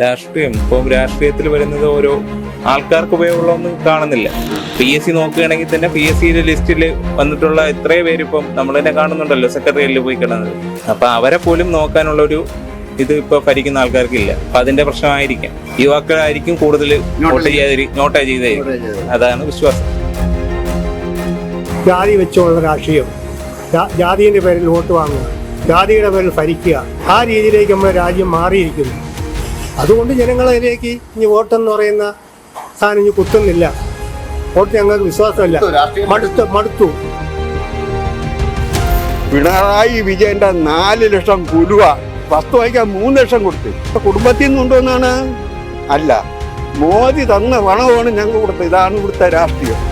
രാഷ്ട്രീയം. ഇപ്പം രാഷ്ട്രീയത്തിൽ വരുന്നത് ഓരോ ആൾക്കാർക്ക് ഉപയോഗമുള്ളതൊന്നും കാണുന്നില്ല. പി എസ് സി നോക്കുകയാണെങ്കിൽ തന്നെ പി എസ് സിയിലെ ലിസ്റ്റിൽ വന്നിട്ടുള്ള എത്രയോ പേര് ഇപ്പം നമ്മൾ തന്നെ കാണുന്നുണ്ടല്ലോ സെക്രട്ടറിയിൽ പോയി കിടന്നത്. അപ്പം അവരെ പോലും നോക്കാനുള്ള ഒരു ഇത് ഇപ്പൊ ഭരിക്കുന്ന ആൾക്കാർക്കില്ല. അപ്പൊ അതിന്റെ പ്രശ്നമായിരിക്കാം. യുവാക്കളായിരിക്കും കൂടുതൽ വോട്ട് ചെയ്യാതിരി നോട്ട് ചെയ്തേ അതാണ് വിശ്വാസം. ജാതി വെച്ചുള്ള രാഷ്ട്രീയം. ജാതിയുടെ പേരിൽ വോട്ട് വാങ്ങുക. ജാതിയുടെ പേരിൽ ഭരിക്കുക. ആ രീതിയിലേക്ക് നമ്മുടെ രാജ്യം മാറിയിരിക്കുന്നു. അതുകൊണ്ട് ജനങ്ങളിലേക്ക് ഇനി വോട്ടെന്ന് പറയുന്ന സാധനം ഇനി കുത്തുന്നില്ല. വോട്ട് ഞങ്ങൾക്ക് വിശ്വാസമില്ല. മടുത്തു മടുത്തു. പിണറായി വിജയന്റെ നാല് ലക്ഷം കുലുവ വസ്തു വാങ്ങിക്കാൻ മൂന്ന് ലക്ഷം കൊടുത്തു. ഇപ്പൊ കുടുംബത്തിൽ നിന്നുണ്ടോന്നാണ് അല്ല. മോദി തന്ന പണമാണ് ഞങ്ങൾ കൊടുത്തത്. ഇതാണ് ഇവിടുത്തെ രാഷ്ട്രീയം.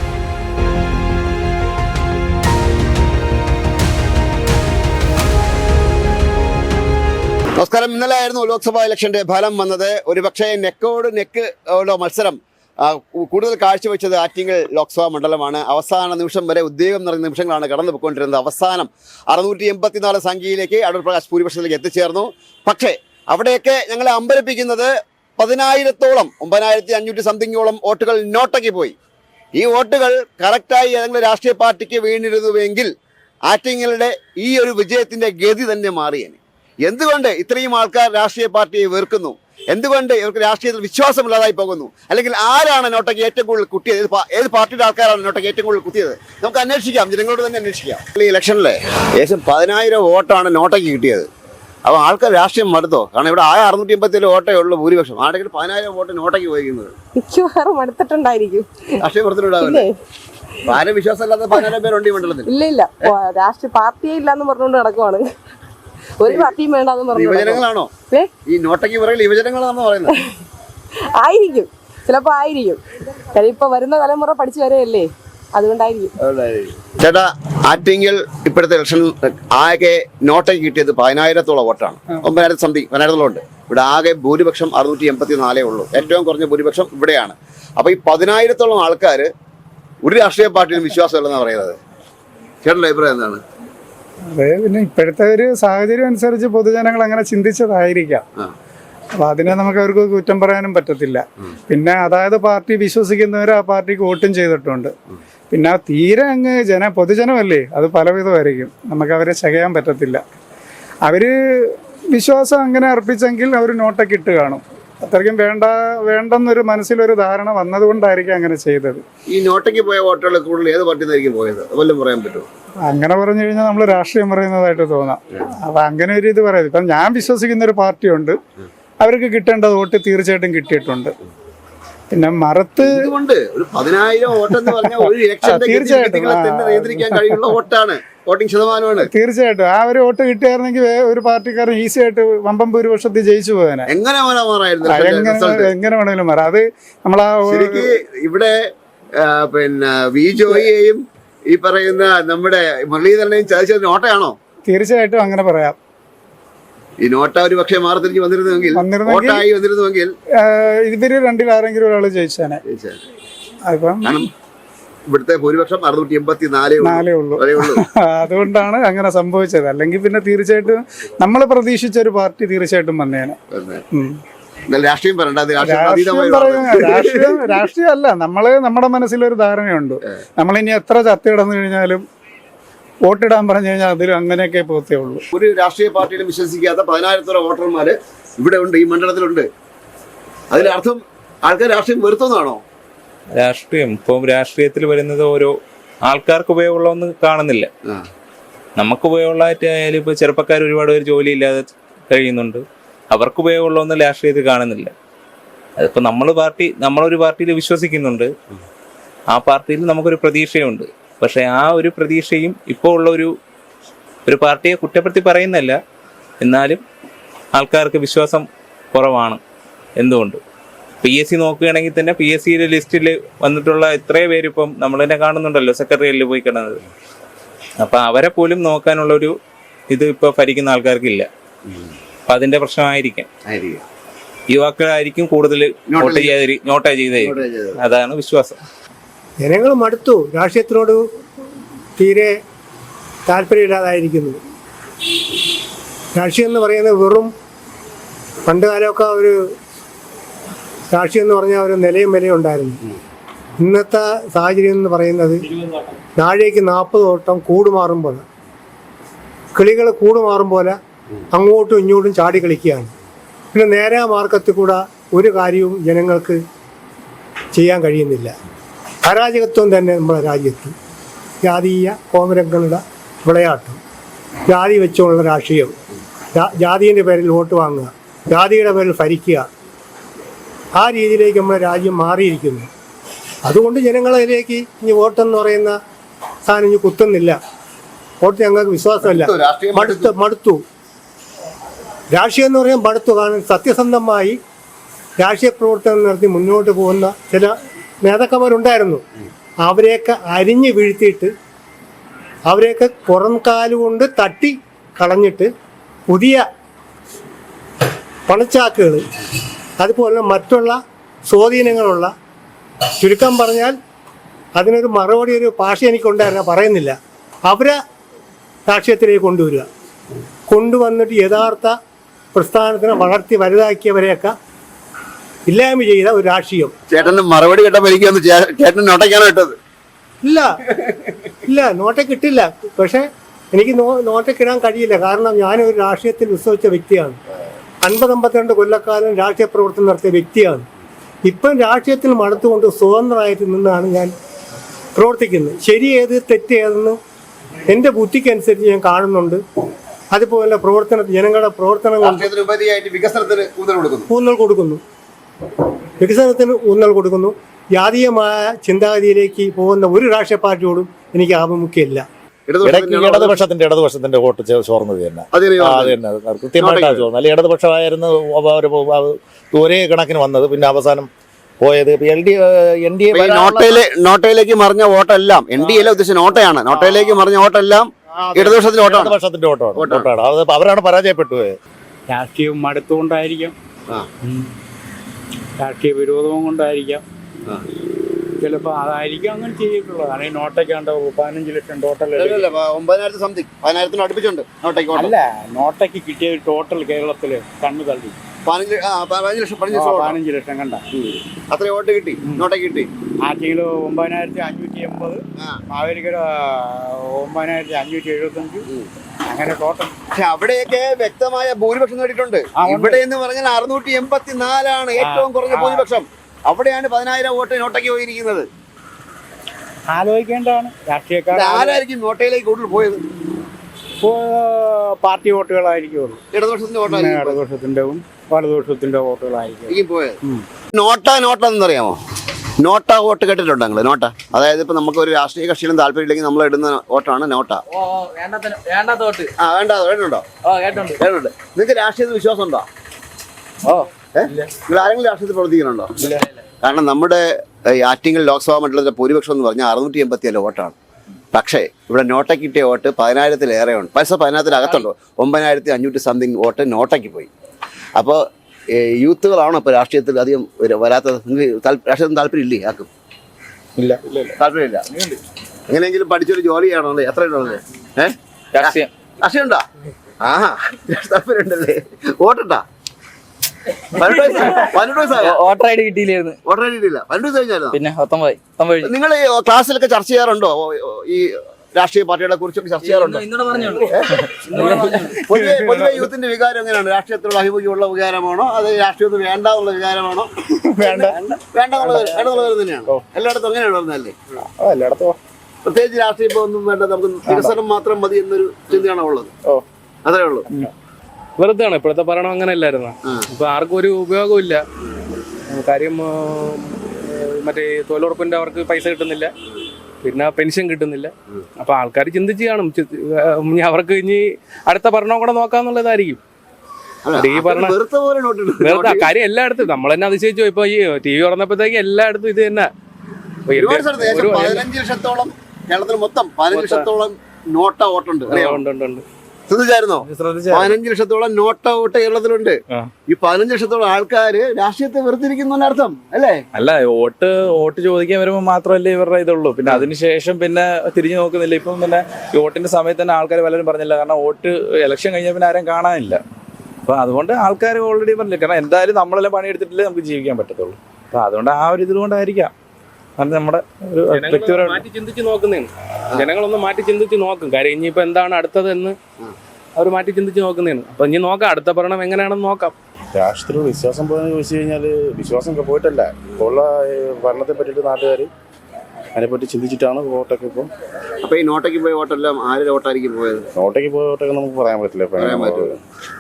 നമസ്കാരം. ഇന്നലെ ആയിരുന്നു ലോക്സഭാ ഇലക്ഷന്റെ ഫലം വന്നത്. ഒരുപക്ഷെ നെക്കോട് നെക്ക് ഉള്ള മത്സരം കൂടുതൽ കാഴ്ചവെച്ചത് ആറ്റിങ്ങൽ ലോക്സഭാ മണ്ഡലമാണ്. അവസാന നിമിഷം വരെ ഉദ്യോഗം നിറഞ്ഞ നിമിഷങ്ങളാണ് കടന്നു പോയിക്കൊണ്ടിരുന്നത് അവസാനം അറുന്നൂറ്റി എൺപത്തിനാല് സംഖ്യയിലേക്ക് അടൂർ പ്രകാശ് ഭൂരിപക്ഷത്തിലേക്ക് എത്തിച്ചേർന്നു. പക്ഷേ അവിടെയൊക്കെ ഞങ്ങളെ അമ്പരപ്പിക്കുന്നത് പതിനായിരത്തോളം ഒമ്പതിനായിരത്തി അഞ്ഞൂറ്റി സംതിങ്ങോളം വോട്ടുകൾ നോട്ടയ്ക്ക് പോയി. ഈ വോട്ടുകൾ കറക്റ്റായി ഏതെങ്കിലും രാഷ്ട്രീയ പാർട്ടിക്ക് വീണിരുന്നുവെങ്കിൽ ആറ്റിങ്ങലുടെ ഈ ഒരു വിജയത്തിന്റെ ഗതി തന്നെ മാറിയേനെ. എന്തുകൊണ്ട് ഇത്രയും ആൾക്കാർ രാഷ്ട്രീയ പാർട്ടിയെ വെറുക്കുന്നു? എന്തുകൊണ്ട് ഇവർക്ക് രാഷ്ട്രീയത്തിൽ വിശ്വാസമില്ലാതായി പോകുന്നു? അല്ലെങ്കിൽ ആരാണ് നോട്ടയ്ക്ക് ഏറ്റവും കൂടുതൽ കുത്തിയത്? ഏത് പാർട്ടിയുടെ ആൾക്കാരാണ് നോട്ടയ്ക്ക് ഏറ്റവും കൂടുതൽ കുത്തിയത്? നമുക്ക് അന്വേഷിക്കാം ജനങ്ങളോട് തന്നെ അന്വേഷിക്കാം. ഈ ഇലക്ഷനിലെ ഏകദേശം പതിനായിരം വോട്ടാണ് നോട്ടയ്ക്ക് കിട്ടിയത്. അപ്പോൾ ആൾക്കാർ രാഷ്ട്രീയം മടുത്തോ? കാരണം ഇവിടെ ആ അറുന്നൂറ്റി എൺപത്തിയേഴ് വോട്ടേ ഉള്ളൂ ഭൂരിപക്ഷം. ആണെങ്കിൽ പതിനായിരം വോട്ട് നോട്ടയ്ക്ക് പോയിരിക്കുന്നത് മിക്കവാറും മടുത്തിട്ടുണ്ടായിരിക്കും. രാഷ്ട്രീയ പ്രവർത്തനം ആരും വിശ്വാസമില്ലാത്ത പതിനായിരം പേരുണ്ട് ഈ മണ്ഡലത്തിൽ. ഇല്ല ഇല്ല രാഷ്ട്രീയ പാർട്ടിയെ ഇല്ലാന്ന് പറഞ്ഞുകൊണ്ട് നടക്കുവാണ്. ഒരു പാർട്ടിയും വേണ്ടെന്ന് പറഞ്ഞു. ഈ നോട്ടയ്ക്ക് പിറകിൽ യുവജനങ്ങളാണെന്ന് പറയുന്നത്. ആയിരിക്കും. ചിലപ്പോ ആയിരിക്കും. കാര്യം ഇപ്പൊ വരുന്ന തലമുറ പഠിച്ചു വരെയല്ലേ? അതുകൊണ്ടായിരിക്കും. ചേട്ടാ ആറ്റിങ്ങിൽ ഇപ്പോഴത്തെ ഇലക്ഷൻ ആകെ നോട്ടയ്ക്ക് കിട്ടിയത് പതിനായിരത്തോളം വോട്ടാണ്. ഒമ്പതിനായിരത്തി സംതിങ് പതിനായിരത്തോളം ഉണ്ട്. ഇവിടെ ആകെ ഭൂരിപക്ഷം അറുന്നൂറ്റി എൺപത്തി നാലേ ഉള്ളൂ. ഏറ്റവും കുറഞ്ഞ ഭൂരിപക്ഷം ഇവിടെയാണ്. അപ്പൊ ഈ പതിനായിരത്തോളം ആൾക്കാർ ഒരു രാഷ്ട്രീയ പാർട്ടിയിലും വിശ്വാസമില്ലെന്നാണ് പറയുന്നത്. ചേട്ടന്റെ അഭിപ്രായം എന്താണ്? അതെ പിന്നെ ഇപ്പോഴത്തെ ഒരു സാഹചര്യം അനുസരിച്ച് പൊതുജനങ്ങൾ അങ്ങനെ ചിന്തിച്ചതായിരിക്കാം. അപ്പൊ അതിനെ നമുക്ക് അവർക്ക് കുറ്റം പറയാനും പറ്റത്തില്ല. പിന്നെ അതായത് പാർട്ടി വിശ്വസിക്കുന്നവർ ആ പാർട്ടിക്ക് വോട്ടും ചെയ്തിട്ടുണ്ട്. പിന്നെ ആ തീരെ അങ്ങ് ജന പൊതുജനമല്ലേ? അത് പലവിധമായിരിക്കും. നമുക്ക് അവരെ ചകയാൻ പറ്റത്തില്ല. അവർ വിശ്വാസം അങ്ങനെ അർപ്പിച്ചെങ്കിൽ അവർ നോട്ടൊക്കെ ഇട്ട് കാണും. അത്രയ്ക്കും വേണ്ട വേണ്ടെന്നൊരു മനസ്സിലൊരു ധാരണ വന്നതുകൊണ്ടായിരിക്കും അങ്ങനെ ചെയ്തത്. ഈ നോട്ടയ്ക്ക് പോയ വോട്ടുകൾ കൂടുതൽ ഏത് പാർട്ടിയിൽ നിന്നായിരിക്കും പോയത്? വല്ലതും പറയാൻ പറ്റുമോ? അങ്ങനെ പറഞ്ഞു കഴിഞ്ഞാൽ നമ്മൾ രാഷ്ട്രീയം പറയുന്നതായിട്ട് തോന്നാം. അപ്പൊ അങ്ങനെ ഒരു ഇത് പറയുന്നത് ഇപ്പം ഞാൻ വിശ്വസിക്കുന്ന ഒരു പാർട്ടിയുണ്ട്. അവർക്ക് കിട്ടേണ്ട വോട്ട് തീർച്ചയായിട്ടും കിട്ടിയിട്ടുണ്ട്. പിന്നെ മറത്ത് ഇതുകൊണ്ട് ഒരു പതിനായിരം വോട്ടെന്ന് പറഞ്ഞാൽ ഒരു. നിയന്ത്രിക്കാൻ കഴിയുള്ള വോട്ടാണ്. വോട്ടിംഗ് ശതമാനമാണ്. തീർച്ചയായിട്ടും. ആ ഒരു വോട്ട് കിട്ടിയായിരുന്നെങ്കിൽ ഒരു പാർട്ടിക്കാരൻ ഈസി ആയിട്ട് വമ്പം ഭൂരിപക്ഷത്തിൽ ജയിച്ചു പോകാനെ എങ്ങനെ എങ്ങനെ വേണമെങ്കിലും മാറാം. അത് നമ്മളാ ഇവിടെ പിന്നെ വി ജോയിയെയും ഈ പറയുന്ന നമ്മുടെ മുരളീധരനെയും ചതിച്ചത് നോട്ടയാണോ തീർച്ചയായിട്ടും അങ്ങനെ പറയാം. ഈ നോട്ട ഒരു പക്ഷേ മാറി തിരിഞ്ഞ് വന്നിരുന്നുവെങ്കിൽ വോട്ടായി വന്നിരുന്നുവെങ്കിൽ ഇവർ രണ്ടിൽ ആരെങ്കിലും ഒരാൾ ജയിച്ചാനെ. കാരണം ഇവിടുത്തെ ഭൂരിപക്ഷം അറുന്നൂറ്റി എൺപത്തി നാലേ ഉള്ളൂ. അതുകൊണ്ടാണ് അങ്ങനെ സംഭവിച്ചത്. അല്ലെങ്കിൽ പിന്നെ തീർച്ചയായിട്ടും നമ്മൾ പ്രതീക്ഷിച്ച ഒരു പാർട്ടി തീർച്ചയായിട്ടും വന്നേനെ. രാഷ്ട്രീയം രാഷ്ട്രീയം അല്ല നമ്മൾ നമ്മുടെ മനസ്സിൽ ഒരു ധാരണയുണ്ട് നമ്മളിനി എത്ര ചർച്ച കിടന്നു കഴിഞ്ഞാലും വോട്ടിടാൻ പറഞ്ഞു കഴിഞ്ഞാൽ അതിലും അങ്ങനെയൊക്കെ പോത്തേ ഉള്ളൂ. ഒരു രാഷ്ട്രീയ പാർട്ടിയിലും വിശ്വസിക്കാത്ത പതിനായിരത്തോളം വോട്ടർമാര് ഇവിടെ ഉണ്ട് ഈ മണ്ഡലത്തിലുണ്ട്. അതിലർത്ഥം ആൾക്കാർ രാഷ്ട്രീയം വരുത്തുന്നതാണോ രാഷ്ട്രീയം. ഇപ്പം രാഷ്ട്രീയത്തിൽ വരുന്നത് ഓരോ ആൾക്കാർക്ക് ഉപയോഗമുള്ളതൊന്നും കാണുന്നില്ല. നമുക്ക് നമുക്ക് ഉപയോഗമുള്ളതായിട്ടായാലും ഇപ്പോൾ ചെറുപ്പക്കാർ ഒരുപാട് പേര് ജോലി ഇല്ലാതെ കഴിയുന്നുണ്ട്. അവർക്ക് ഉപയോഗമുള്ളതൊന്നും രാഷ്ട്രീയത്തിൽ കാണുന്നില്ല. അതിപ്പോൾ നമ്മൾ പാർട്ടി നമ്മളൊരു പാർട്ടിയിൽ വിശ്വസിക്കുന്നുണ്ട്. ആ പാർട്ടിയിൽ നമുക്കൊരു പ്രതീക്ഷയുണ്ട്. പക്ഷേ ആ ഒരു പ്രതീക്ഷയും ഇപ്പോൾ ഉള്ള ഒരു ഒരു പാർട്ടിയെ കുറ്റപ്പെടുത്തി പറയുന്നല്ല എന്നാലും ആൾക്കാർക്ക് വിശ്വാസം കുറവാണ് എന്തുകൊണ്ട്. പി എസ് സി നോക്കുകയാണെങ്കിൽ തന്നെ പി എസ് സിയിലെ ലിസ്റ്റിൽ വന്നിട്ടുള്ള എത്രയോ പേര് ഇപ്പം നമ്മൾ തന്നെ കാണുന്നുണ്ടല്ലോ സെക്രട്ടറിയിൽ പോയി കിടന്നത്. അപ്പം അവരെ പോലും നോക്കാനുള്ള ഒരു ഇത് ഇപ്പോൾ ഭരിക്കുന്ന ആൾക്കാർക്കില്ല. അപ്പം അതിന്റെ പ്രശ്നമായിരിക്കാം. യുവാക്കളായിരിക്കും കൂടുതൽ വോട്ട് ചെയ്ത് നോട്ടാ ചെയ്തേ അതാണ് വിശ്വാസം. ജനങ്ങൾ മടുത്തു രാഷ്ട്രീയത്തിനോട് തീരെ താല്പര്യമില്ലാതായിരിക്കുന്നു. രാഷ്ട്രീയം എന്ന് പറയുന്നത് വെറും പണ്ട് കാലമൊക്കെ ഒരു രാഷ്ട്രീയം എന്ന് പറഞ്ഞാൽ ഒരു നിലയും വിലയും ഉണ്ടായിരുന്നു. ഇന്നത്തെ സാഹചര്യം എന്ന് പറയുന്നത് താഴേക്ക് നാൽപ്പത് ഓട്ടം കൂടുമാറുമ്പോൾ കിളികൾ കൂടുമാറും പോലെ അങ്ങോട്ടും ഇങ്ങോട്ടും ചാടി കളിക്കുകയാണ്. പിന്നെ നേരെ മാർഗത്തിൽ കൂടെ ഒരു കാര്യവും ജനങ്ങൾക്ക് ചെയ്യാൻ കഴിയുന്നില്ല. അരാജകത്വം തന്നെ നമ്മുടെ രാജ്യത്ത്. ജാതീയ കോമരങ്ങളുടെ വിളയാട്ടം. ജാതി വെച്ചുള്ള രാഷ്ട്രീയം. ജാതിന്റെ പേരിൽ വോട്ട് വാങ്ങുക. ജാതിയുടെ പേരിൽ ഭരിക്കുക. ആ രീതിയിലേക്ക് നമ്മുടെ രാജ്യം മാറിയിരിക്കുന്നു. അതുകൊണ്ട് ജനങ്ങളിലേക്ക് ഇനി വോട്ടെന്ന് പറയുന്ന സാധനം ഇനി കുത്തുന്നില്ല. വോട്ട് ഞങ്ങൾക്ക് വിശ്വാസമില്ല. മടുത്തു, മടുത്തു മടുത്തു. രാഷ്ട്രീയം എന്ന് പറയാൻ മടുത്തു. കാരണം സത്യസന്ധമായി രാഷ്ട്രീയ പ്രവർത്തനം നടത്തി മുന്നോട്ട് പോകുന്ന ചില നേതാക്കന്മാരുണ്ടായിരുന്നു അവരെയൊക്കെ അരിഞ്ഞു വീഴ്ത്തിയിട്ട് അവരെയൊക്കെ പുറം കാലുകൊണ്ട് തട്ടി കളഞ്ഞിട്ട് പുതിയ പണച്ചാക്കുകൾ അതുപോലെ മറ്റുള്ള സ്വാധീനങ്ങളുള്ള ചുരുക്കം പറഞ്ഞാൽ അതിനൊരു മറുപടി ഒരു ഭാഷ എനിക്കുണ്ടായിരുന്നു പറയുന്നില്ല. അവരെ രാഷ്ട്രീയത്തിലേക്ക് കൊണ്ടുവരിക. കൊണ്ടുവന്നിട്ട് യഥാർത്ഥ പ്രസ്ഥാനത്തിനെ വളർത്തി വലുതാക്കിയവരെയൊക്കെ ഇല്ലായ്മ ചെയ്ത ഒരു രാഷ്ട്രീയം. ചേട്ടന് മറുപടി കേട്ടപ്പോൾ എനിക്ക് ഒന്ന് ചേ- ചേട്ടൻ നോട്ടയ്ക്കാണ് ഇട്ടത് ഇല്ല. ഇല്ല നോട്ട കിട്ടില്ല. പക്ഷെ എനിക്ക് നോ നോട്ടക്കിടാൻ കഴിയില്ല. കാരണം ഞാനൊരു രാഷ്ട്രീയത്തിൽ വിശ്വസിച്ച വ്യക്തിയാണ്. അൻപത് അമ്പത്തിരണ്ട് കൊല്ലക്കാലം രാഷ്ട്രീയ പ്രവർത്തനം നടത്തിയ വ്യക്തിയാണ്. ഇപ്പം രാഷ്ട്രീയത്തിൽ മടുത്തുകൊണ്ട് സ്വതന്ത്രമായിട്ട് നിന്നാണ് ഞാൻ പ്രവർത്തിക്കുന്നത്. ശരി ഏത് തെറ്റ് ഏതെന്ന് എന്റെ ബുദ്ധിക്കനുസരിച്ച് ഞാൻ കാണുന്നുണ്ട്. അതുപോലെ പ്രവർത്തന ജനങ്ങളുടെ പ്രവർത്തനങ്ങൾ ഊന്നൽ കൊടുക്കുന്നു. വികസനത്തിന് ഊന്നൽ കൊടുക്കുന്നു. ജാതീയമായ ചിന്താഗതിയിലേക്ക് പോകുന്ന ഒരു രാഷ്ട്രീയ പാർട്ടിയോടും എനിക്ക് ആഭിമുഖ്യമില്ല. ഇടതുപക്ഷത്തിന്റെ ഇടതുപക്ഷത്തിന്റെ വോട്ട് ചോർന്നത് തന്നെ. അത് കൃത്യമായിട്ടാണ് ചോർന്നത്. അല്ലെങ്കിൽ ഇടതുപക്ഷമായിരുന്നു ഒരു ഒരേ കണക്കിന് വന്നത്. പിന്നെ അവസാനം പോയത് L D N D A നോട്ടയിലേക്ക് മറിഞ്ഞ വോട്ടെല്ലാം എൻ ഡി എ ഉദ്ദേശിച്ച നോട്ടയാണ്. നോട്ടയിലേക്ക് മറിഞ്ഞ വോട്ടെല്ലാം വോട്ടാണ്. ഇടതുപക്ഷത്തിന്റെ വോട്ടാണ്. വോട്ടാണ്. അത് അവരാണ് പരാജയപ്പെട്ടു രാഷ്ട്രീയം മടുത്തുകൊണ്ടായിരിക്കും. രാഷ്ട്രീയ വിരോധവും കൊണ്ടായിരിക്കാം. ചിലപ്പോൾ അതായിരിക്കും അങ്ങനെ ചെയ്തിട്ടുള്ളത്. അല്ലെങ്കിൽ നോട്ടയ്ക്കാണ്ട് പതിനഞ്ച് ലക്ഷം ടോട്ടൽ അല്ലല്ല, പ- ഒമ്പതിനായിരത്തി സംതിങ് പതിനായിരത്തിന് അടുപ്പിച്ചുണ്ട് നോട്ടയ്ക്ക് വോട്ട് അല്ല നോട്ടയ്ക്ക് കിട്ടിയ ടോട്ടൽ കേരളത്തിൽ കണ്ണു തള്ളി. പതിനഞ്ച് ലക്ഷം പതിനഞ്ച് കണ്ട. അത്ര വോട്ട് കിട്ടി നോട്ടയ്ക്ക് കിട്ടി. ആറ്റിങ്ങിൽ ഒമ്പതിനായിരത്തി അഞ്ഞൂറ്റി എൺപത്. മാവേലിക്കര ഒമ്പതിനായിരത്തി അഞ്ഞൂറ്റി എഴുപത്തഞ്ച് അങ്ങനെ ടോട്ടൽ പക്ഷെ അവിടെയൊക്കെ വ്യക്തമായ ഭൂരിപക്ഷം നേടിയിട്ടുണ്ട്. ഇവിടെ എന്ന് പറഞ്ഞാൽ അറുന്നൂറ്റി എൺപത്തിനാലാണ് ഏറ്റവും കുറഞ്ഞ ഭൂരിപക്ഷം. അവിടെയാണ് പതിനായിരം വോട്ട് നോട്ടയ്ക്ക് പോയിരിക്കുന്നത്. ആലോചിക്കേണ്ടതാണ്. രാഷ്ട്രീയക്കാർ ആരായിരിക്കും നോട്ടയിലേക്ക് കൂടുതൽ പോയത്? പാർട്ടി വോട്ടുകളായിരിക്കുള്ളൂ. ഇടതുപക്ഷത്തിന്റെ വോട്ടാണ് ഇടതുപക്ഷത്തിന്റെ വലതുപക്ഷത്തിന്റെ വോട്ടുകളായിരിക്കും. പോയത്. നോട്ട നോട്ട എന്നറിയാമോ നോട്ട വോട്ട് കേട്ടിട്ടുണ്ട് നിങ്ങൾ നോട്ട. അതായത് ഇപ്പൊ നമുക്ക് ഒരു രാഷ്ട്രീയ കക്ഷിയിലും താല്പര്യമില്ലെങ്കിൽ നമ്മൾ ഇടുന്ന വോട്ടാണ് നോട്ട. ആ വേണ്ട കേട്ടിട്ടുണ്ടോ? കേട്ടിട്ടുണ്ട്. നിങ്ങൾക്ക് രാഷ്ട്രീയത്തിൽ വിശ്വാസം ഉണ്ടോ ഓ നിങ്ങൾ ആരെങ്കിലും രാഷ്ട്രീയത്തിൽ പ്രവർത്തിക്കുന്നുണ്ടോ? കാരണം നമ്മുടെ ആറ്റിങ്ങൽ ലോക്സഭാ മണ്ഡലത്തിലെ ഭൂരിപക്ഷം എന്ന് പറഞ്ഞാൽ അറുന്നൂറ്റി എൺപത്തി ഏഴ് വോട്ടാണ്. പക്ഷേ ഇവിടെ നോട്ടയ്ക്ക് കിട്ടിയ വോട്ട് പതിനായിരത്തിലേറെ ഉണ്ട് പൈസ പതിനായിരത്തിനകത്തുണ്ടോ ഒമ്പതിനായിരത്തി അഞ്ഞൂറ്റി സംതിങ് വോട്ട് നോട്ടയ്ക്ക് പോയി. അപ്പോൾ യൂത്തുകളാണോ ഇപ്പോൾ രാഷ്ട്രീയത്തിൽ അധികം വര- വരാത്തത്? രാഷ്ട്രീയത്തിന് താല്പര്യം ഇല്ലേ ആർക്കും? ഇല്ല. താല്പര്യമില്ല. എങ്ങനെയെങ്കിലും പഠിച്ചൊരു ജോലി ചെയ്യണമല്ലേ? എത്ര ഉണ്ടല്ലേ ഏഹ് രാഷ്ട്രീയം. രാഷ്ട്രീയം ഉണ്ടോ ആഹാ താല്പര്യം ഉണ്ടല്ലേ വോട്ടുണ്ടാ വോട്ടർ ഐ ഡി കിട്ടിയില്ലായിരുന്നു. വോട്ടർ ഐ ഡി ഇല്ല പതിനെട്ട് വയസ്സ് കഴിഞ്ഞായിരുന്നോ? പിന്നെ പത്തൊമ്പത് പത്തൊമ്പത് നിങ്ങൾ ക്ലാസ്സിലൊക്കെ ചർച്ച ചെയ്യാറുണ്ടോ? ഈ രാഷ്ട്രീയ പാർട്ടികളെ കുറിച്ചൊക്കെ ചർച്ച ചെയ്യാറുണ്ട്? പൊതുവെ പൊതുവെ യൂത്തിന്റെ വികാരം എങ്ങനെയാണ്? രാഷ്ട്രീയത്തിലുള്ള അഭിമുഖ്യമുള്ള വികാരമാണോ? അത് രാഷ്ട്രീയത്തിൽ വേണ്ട എന്നുള്ള വികാരമാണോ? വേണ്ട. വേണ്ട. എന്നുള്ളത് തന്നെയാണ്. എല്ലായിടത്തും അങ്ങനെയാണ് പറഞ്ഞല്ലേ എല്ലായിടത്തും പ്രത്യേകിച്ച് രാഷ്ട്രീയം ഇപ്പൊ ഒന്നും വേണ്ട നമുക്ക് വികസനം മാത്രം മതി എന്നൊരു ചിന്തയാണോ ഉള്ളത്. അതേ അത്രേ ഉള്ളൂ. വെറുതെയാണ്? ഇപ്പോഴത്തെ ഭരണം അങ്ങനെ അല്ലായിരുന്നു? ആ. ഇപ്പൊ ആർക്കും ഒരു ഉപയോഗമില്ല കാര്യം മറ്റേ തൊഴിലുറപ്പിന്റെ അവർക്ക് പൈസ കിട്ടുന്നില്ല. പിന്നെ പെൻഷൻ കിട്ടുന്നില്ല. അപ്പൊ ആൾക്കാർ ചിന്തിച്ച് കാണും. ഇനി അവർക്ക് ഇനി അടുത്ത ഭരണം കൂടെ നോക്കാന്നുള്ളതായിരിക്കും. ഈ പറഞ്ഞ- വെറുതെ കാര്യം എല്ലായിടത്തും. നമ്മൾ തന്നെ അതിശയിച്ചു. ഇപ്പൊ ഈ ടി വി തുറന്നപ്പോഴത്തേക്ക് എല്ലായിടത്തും ഇത് തന്നെ. പതിനഞ്ച് ലക്ഷത്തോളം കേരളത്തിൽ മൊത്തം പതിനഞ്ച് ലക്ഷത്തോളം നോട്ട ഓട്ടുണ്ട് ഉണ്ട്, ഉണ്ട്, ഉണ്ട്. ശ്രദ്ധിച്ചായിരുന്നോ? ശ്രദ്ധിച്ച പതിനഞ്ച് ലക്ഷത്തോളം നോട്ട് ഔട്ട് കേരളത്തിലുണ്ട്. ഈ പതിനഞ്ച് ലക്ഷത്തോളം ആൾക്കാര് രാഷ്ട്രീയത്തെ വെറുതിരിക്കുന്നു അർത്ഥം അല്ലേ? അല്ല വോട്ട് വോട്ട് ചോദിക്കാൻ വരുമ്പോൾ മാത്രമല്ലേ ഇവരുടെ ഇതുള്ളൂ. പിന്നെ അതിനുശേഷം പിന്നെ തിരിഞ്ഞു നോക്കുന്നില്ല. ഇപ്പം പിന്നെ ഈ വോട്ടിന്റെ സമയത്ത് തന്നെ ആൾക്കാർ പലരും പറഞ്ഞില്ല കാരണം വോട്ട് ഇലക്ഷൻ കഴിഞ്ഞ പിന്നെ ആരും കാണാനില്ല. അപ്പൊ അതുകൊണ്ട് ആൾക്കാർ ഓൾറെഡി പറഞ്ഞില്ല. കാരണം എന്തായാലും നമ്മളെല്ലാം പണിയെടുത്തിട്ടില്ലേ നമുക്ക് ജീവിക്കാൻ പറ്റത്തുള്ളൂ. അപ്പൊ അതുകൊണ്ട് ആ ഒരു ഇത് കൊണ്ടായിരിക്കാം. അത് നമ്മുടെ ഒരു ജനങ്ങൾ വ്യക്തിപരമായ മാറ്റി ചിന്തിച്ച് നോക്കുന്നതാണ് ജനങ്ങളൊന്ന് മാറ്റി ചിന്തിച്ച് നോക്കും. കാര്യം ഇനിയിപ്പോ എന്താണ് അടുത്തത് എന്ന് അവർ മാറ്റി ചിന്തിച്ച് നോക്കുന്നതാണ് അപ്പൊ ഇനി നോക്കാം. അടുത്ത ഭരണം എങ്ങനെയാണെന്ന് നോക്കാം. രാഷ്ട്രീയ വിശ്വാസം പോയെന്ന് ചോദിച്ചു കഴിഞ്ഞാൽ വിശ്വാസം ഒക്കെ പോയിട്ടല്ല. ഇപ്പോൾ ഉള്ള ഈ ഭരണത്തെ പറ്റിയിട്ട് നാട്ടുകാർ അതിനെപ്പറ്റി ചിന്തിച്ചിട്ടാണ് വോട്ടൊക്കെ ഇപ്പോൾ അപ്പൊ ഈ നോട്ടയ്ക്ക് പോയ വോട്ടെല്ലാം ആരുടെ വോട്ടായിരിക്കും പോയത്? നോട്ടയ്ക്ക് പോയ വോട്ടൊക്കെ നമുക്ക് പറയാൻ പറ്റില്ല ഇപ്പൊ. പറയാൻ പറ്റുമോ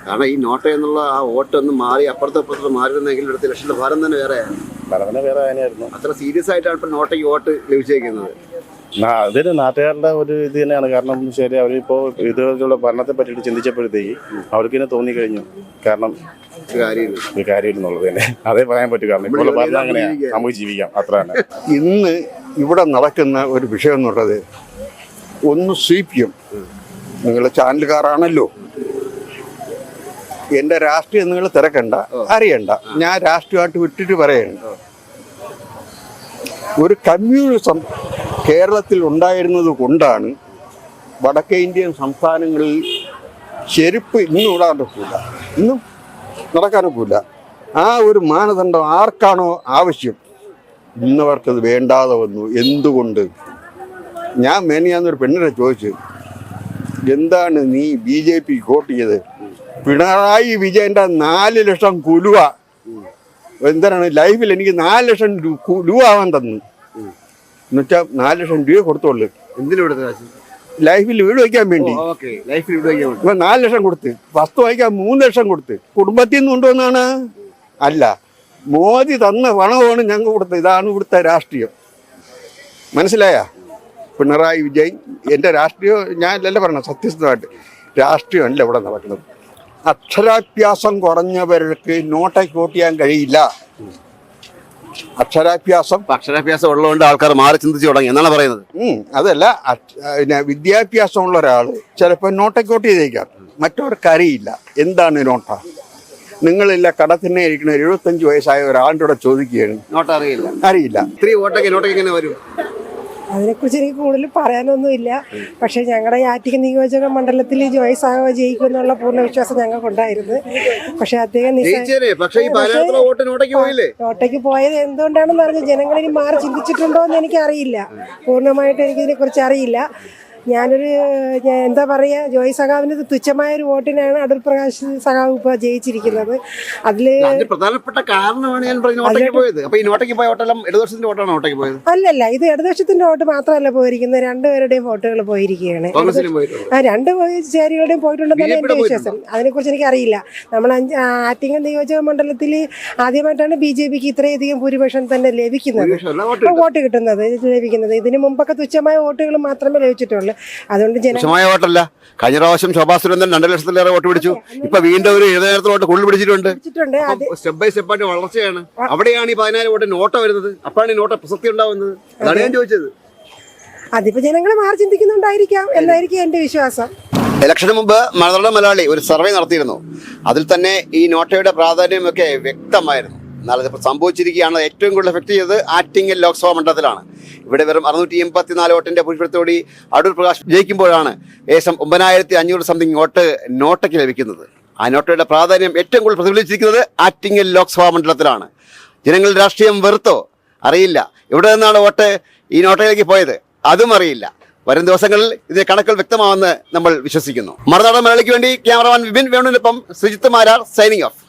കാരണം ഈ നോട്ട എന്നുള്ള ആ വോട്ട് ഒന്ന് മാറി അപ്പുറത്തെ അപ്പുറത്ത് മാറിയിരുന്നെങ്കിൽ ഇവിടുത്തെ ലക്ഷത്തിന്റെ ഭാരം തന്നെ വേറെയാണ്. ഭരണത്തിന് വേറെ അങ്ങനെയായിരുന്നു അത്ര സീരിയസ് ആയിട്ടാണ് ഇപ്പൊ നോട്ടയ്ക്ക് വോട്ട് ലഭിച്ചേക്കുന്നത്. അതൊരു നാട്ടുകാരുടെ ഒരു ഇത് തന്നെയാണ്. കാരണം ശരി അവരിപ്പോൾ ഇതുപോലുള്ള ഭരണത്തെ പറ്റിയിട്ട് ചിന്തിച്ചപ്പോഴത്തേക്ക് അവർക്ക് തന്നെ തോന്നിക്കഴിഞ്ഞു. കാരണം കാര്യമില്ലെന്നുള്ളത് തന്നെ. അതേ പറയാൻ പറ്റും. കാരണം ഇപ്പോൾ ഭരണം അങ്ങനെയാണ് നമുക്ക് ജീവിക്കാം. അത്ര തന്നെ ഇന്ന് ഇവിടെ നടക്കുന്ന ഒരു വിഷയം എന്നുള്ളത് ഒന്ന് സി പി എം. നിങ്ങളുടെ ചാനലുകാരാണല്ലോ. എന്റെ രാഷ്ട്രീയം നിങ്ങൾ തിരക്കണ്ട അറിയണ്ട. ഞാൻ രാഷ്ട്രീയമായിട്ട് വിട്ടിട്ട് പറയണ്ട. ഒരു കമ്മ്യൂണിസം കേരളത്തിൽ ഉണ്ടായിരുന്നത് കൊണ്ടാണ് വടക്കേ ഇന്ത്യൻ സംസ്ഥാനങ്ങളിൽ ചെരുപ്പ് ഇന്നും ഇടാൻ ഒക്കില്ല ഇന്നും നടക്കാനൊക്കില്ല ആ ഒരു മാനദണ്ഡം ആർക്കാണോ ആവശ്യം? ഇന്നവർക്കത് വേണ്ടാതെ വന്നു. എന്തുകൊണ്ട്? ഞാൻ മേനിയാന്നൊരു പെണ്ണിനെ ചോദിച്ചു. എന്താണ് നീ ബി ജെ പി വോട്ട് ചെയ്ത് പിണറായി വിജയന്റെ നാല് ലക്ഷം കുലുവ. എന്താണ് ലൈഫിൽ എനിക്ക് നാല് ലക്ഷം കുലുവ ആവാൻ തന്നു. എന്നുവെച്ചാൽ നാല് ലക്ഷം രൂപ കൊടുത്തോളൂ. എന്തിനും ലൈഫിൽ വീട് വയ്ക്കാൻ വേണ്ടി. വയ്ക്കാൻ. ഇപ്പൊ നാല് ലക്ഷം കൊടുത്ത്. വസ്തു വാങ്ങിക്കാൻ മൂന്ന് ലക്ഷം കൊടുത്ത്. കുടുംബത്തിൽ നിന്ന് കൊണ്ടുവന്നാണ്? അല്ല. മോദി തന്ന പണമാണ് ഞങ്ങൾ കൊടുത്തത്. ഇതാണ് ഇവിടുത്തെ രാഷ്ട്രീയം. മനസ്സിലായ? പിണറായി വിജയൻ എന്റെ രാഷ്ട്രീയം ഞാൻ അല്ലല്ലോ പറഞ്ഞത് സത്യസന്ധമായിട്ട്. രാഷ്ട്രീയമല്ല ഇവിടെ നടക്കുന്നത്. അക്ഷരാഭ്യാസം കുറഞ്ഞവർക്ക് നോട്ടയ്ക്ക് വോട്ട് ചെയ്യാൻ കഴിയില്ല. അക്ഷരാഭ്യാസം അക്ഷരാഭ്യാസം ഉള്ളതുകൊണ്ട് ആൾക്കാർ മാറി ചിന്തിച്ചു തുടങ്ങി. എന്നാണ് പറയുന്നത്? അതല്ല പിന്നെ വിദ്യാഭ്യാസമുള്ള ഒരാൾ ചിലപ്പോൾ നോട്ടയ്ക്ക് വോട്ട് ചെയ്തേക്കാം മറ്റവർക്ക് അറിയില്ല. എന്താണ് നോട്ട? നിങ്ങളില്ല കടത്തിനെ ഇരിക്കുന്ന എഴുപത്തഞ്ച് വയസ്സായ ഒരാളുടെ കൂടെ ചോദിക്കുകയാണ്. നോട്ട് അറിയില്ല അറിയില്ല. ഇത്രയും വോട്ടൊക്കെ നോട്ടൊക്കെ എങ്ങനെ വരും? അതിനെക്കുറിച്ച് എനിക്ക് കൂടുതൽ പറയാനൊന്നുമില്ല. പക്ഷേ ഞങ്ങളുടെ ആറ്റിക നിയോജക മണ്ഡലത്തിൽ ജോയ് സാഹോ ജയിക്കും എന്നുള്ള പൂർണ വിശ്വാസം ഞങ്ങൾക്കുണ്ടായിരുന്നു. പക്ഷേ അദ്ദേഹം നോട്ടയ്ക്ക് പോയത് എന്തുകൊണ്ടാണെന്ന് അറിഞ്ഞ് ജനങ്ങളിനി മാറി ചിന്തിച്ചിട്ടുണ്ടോ എന്ന് എനിക്കറിയില്ല. പൂർണമായിട്ട് എനിക്കിതിനെ കുറിച്ച് അറിയില്ല. ഞാനൊരു ഞാൻ എന്താ പറയുക ജോയി സഖാവിന് തുച്ഛമായ ഒരു വോട്ടിനാണ് അടൂർ പ്രകാശ് സഖാവ് ഇപ്പോൾ ജയിച്ചിരിക്കുന്നത്. അതിൽ പ്രധാനപ്പെട്ട കാരണമാണ് ഞാൻ പോയത്. അപ്പൊ ഈ നോട്ടയ്ക്ക് പോയ വോട്ടെല്ലാം ഇടതുപക്ഷത്തിന്റെ വോട്ടാണ് നോട്ടയ്ക്ക് പോയത്? അല്ലല്ല ഇത് ഇടതുപക്ഷത്തിന്റെ വോട്ട് മാത്രമല്ല പോയിരിക്കുന്നത്. രണ്ടുപേരുടെയും വോട്ടുകൾ പോയിരിക്കുകയാണ്. ആ രണ്ട് ചേരികളുടെയും പോയിട്ടുണ്ടെന്നാണ് എന്റെ വിശ്വാസം. അതിനെക്കുറിച്ച് എനിക്ക് അറിയില്ല. നമ്മൾ ആറ്റിങ്ങൽ നിയോജക മണ്ഡലത്തിൽ ആദ്യമായിട്ടാണ് ബി ജെ പിക്ക് ഇത്രയധികം ഭൂരിപക്ഷം തന്നെ ലഭിക്കുന്നത്. വോട്ട് കിട്ടുന്നത് ലഭിക്കുന്നത്. ഇതിന് മുമ്പൊക്കെ തുച്ഛമായ വോട്ടുകൾ മാത്രമേ ലഭിച്ചിട്ടുള്ളൂ. അതുകൊണ്ട് ജനമായ വോട്ടല്ല. കഴിഞ്ഞ പ്രാവശ്യം ശോഭാ സുരേന്ദ്രൻ രണ്ടര ലക്ഷത്തിലേറെ വോട്ട് പിടിച്ചു. ഇപ്പൊ വീണ്ടും ഒരു എഴുപതിനായിരത്തി വോട്ട് കൂടുതൽ പിടിച്ചിട്ടുണ്ട്. സ്റ്റെപ്പ് ബൈ സ്റ്റെപ്പ് ആയിട്ട് വളർച്ചയാണ്. അവിടെയാണ് ഈ പതിനായിരം വോട്ട് നോട്ട വരുന്നത്. അപ്പോഴാണ് ഈ നോട്ട പ്രസക്തി ഉണ്ടാവുന്നത്. അതാണ് ഞാൻ ചോദിച്ചത്. അതിപ്പോ ജനങ്ങൾ മാറി ചിന്തിക്കുന്നുണ്ടായിരിക്കാം. എന്നായിരിക്കും എന്റെ വിശ്വാസം. ഇലക്ഷന് മുമ്പ് മലനാട് മലയാളി ഒരു സർവേ നടത്തിയിരുന്നു. അതിൽ തന്നെ ഈ നോട്ടയുടെ പ്രാധാന്യമൊക്കെ വ്യക്തമായിരുന്നു. എന്നാൽ അതിപ്പോൾ സംഭവിച്ചിരിക്കുകയാണ് ഏറ്റവും കൂടുതൽ എഫക്ട് ചെയ്തത് ആറ്റിങ്ങൽ ലോക്സഭാ മണ്ഡലത്തിലാണ്. ഇവിടെ വെറും അറുന്നൂറ്റി എൺപത്തിനാല് വോട്ടിന്റെ ഭൂരിപക്ഷത്തോടി അടൂർ പ്രകാശ് ജയിക്കുമ്പോഴാണ് ഏകദേശം ഒമ്പതിനായിരത്തി അഞ്ഞൂറ് സംതിങ് വോട്ട് നോട്ടയ്ക്ക് ലഭിക്കുന്നത്. ആ നോട്ടയുടെ പ്രാധാന്യം ഏറ്റവും കൂടുതൽ പ്രതിഫലിച്ചിരിക്കുന്നത് ആറ്റിങ്ങൽ ലോക്സഭാ മണ്ഡലത്തിലാണ്. ജനങ്ങൾ രാഷ്ട്രീയം വെറുത്തോ? അറിയില്ല. ഇവിടെ നിന്നാണ് വോട്ട് ഈ നോട്ടയിലേക്ക് പോയത്? അതും അറിയില്ല. വരും ദിവസങ്ങളിൽ ഇതിന്റെ കണക്കുകൾ വ്യക്തമാവെന്ന് നമ്മൾ വിശ്വസിക്കുന്നു. മറുനാടൻ മലയാളിക്ക് വേണ്ടി ക്യാമറമാൻ വിപിൻ വേണുവിനൊപ്പം സുജിത്ത് മാരാർ സൈനിങ് ഓഫ്.